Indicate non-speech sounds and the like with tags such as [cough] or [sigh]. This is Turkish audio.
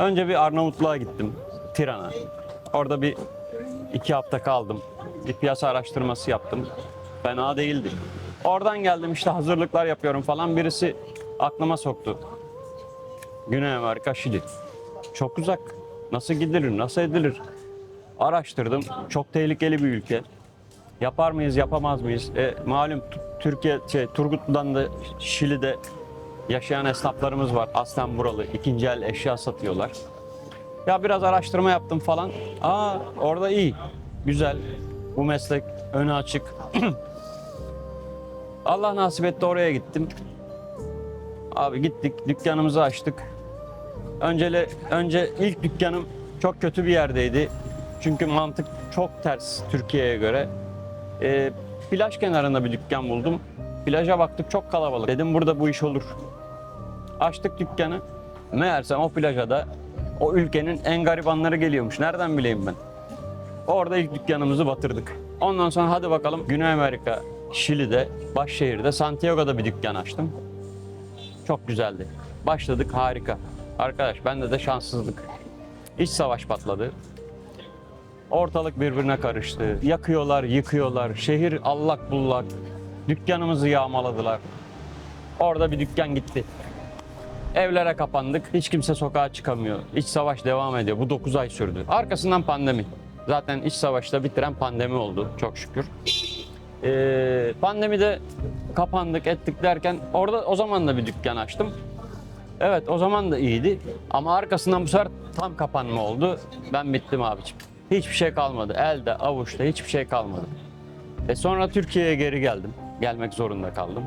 Önce bir Arnavutluğa gittim. Tiran'a. Orada bir iki hafta kaldım. Bir piyasa araştırması yaptım. Fena değildi. Oradan geldim işte hazırlıklar yapıyorum falan. Birisi aklıma soktu. Güney Amerika, Şili. Çok uzak. Nasıl gidilir, nasıl edilir? Araştırdım. Çok tehlikeli bir ülke. Yapar mıyız, yapamaz mıyız? E, malum Türkiye, şey, Turgutlu'dan da Şili'de yaşayan esnaflarımız var. Aslen buralı. ikinci el eşya satıyorlar. Ya biraz araştırma yaptım falan. Aa orada iyi. Güzel. Bu meslek önü açık. [clears throat] Allah nasip etti oraya gittim. Abi gittik dükkanımızı açtık. Öncele, önce ilk dükkanım çok kötü bir yerdeydi. Çünkü mantık çok ters Türkiye'ye göre. Ee, plaj kenarında bir dükkan buldum. Plaja baktık çok kalabalık. Dedim burada bu iş olur. Açtık dükkanı. Meğersem o plaja da o ülkenin en garibanları geliyormuş. Nereden bileyim ben? Orada ilk dükkanımızı batırdık. Ondan sonra hadi bakalım Güney Amerika, Şili'de, başşehirde, Santiago'da bir dükkan açtım. Çok güzeldi. Başladık harika. Arkadaş bende de şanssızlık. İç savaş patladı. Ortalık birbirine karıştı. Yakıyorlar, yıkıyorlar. Şehir allak bullak. Dükkanımızı yağmaladılar. Orada bir dükkan gitti. Evlere kapandık. Hiç kimse sokağa çıkamıyor. İç savaş devam ediyor. Bu 9 ay sürdü. Arkasından pandemi. Zaten iç savaşta bitiren pandemi oldu çok şükür. Ee, pandemide kapandık ettik derken orada o zaman da bir dükkan açtım. Evet o zaman da iyiydi ama arkasından bu sefer tam kapanma oldu. Ben bittim abicim. Hiçbir şey kalmadı. Elde, avuçta hiçbir şey kalmadı. E sonra Türkiye'ye geri geldim. Gelmek zorunda kaldım.